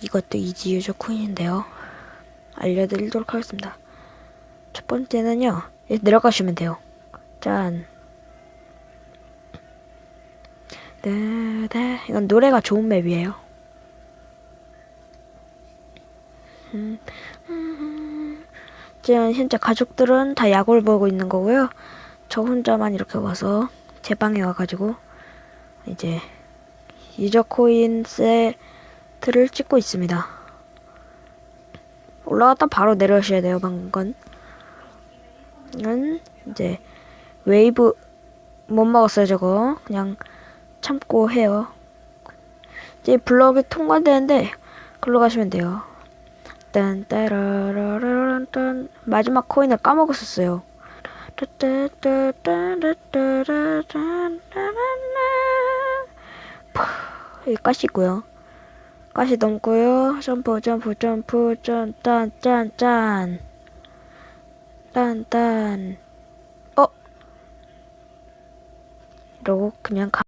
이것도 이지 유저 코인인데요. 알려드리도록 하겠습니다. 첫 번째는요. 예, 내려가시면 돼요. 짠. 네, 네. 이건 노래가 좋은 맵이에요. 음, 음. 짠, 현재 가족들은 다 야구를 보고 있는 거고요. 저 혼자만 이렇게 와서 제 방에 와가지고 이제 유저 코인 세 트를 찍고 있습니다. 올라갔다 바로 내려오셔야 돼요, 방금. 은 이제 웨이브 못 먹었어요, 저거. 그냥 참고 해요. 이제 블럭이 통과되는데 글로 가시면 돼요. 딴 따라라라란 마지막 코인을 까먹었었어요. 여기 가시 있고요. 가시 넘고요. 점프 점프 점프 짠 짠 짠 짠 딴 딴 어? 이러고 그냥 가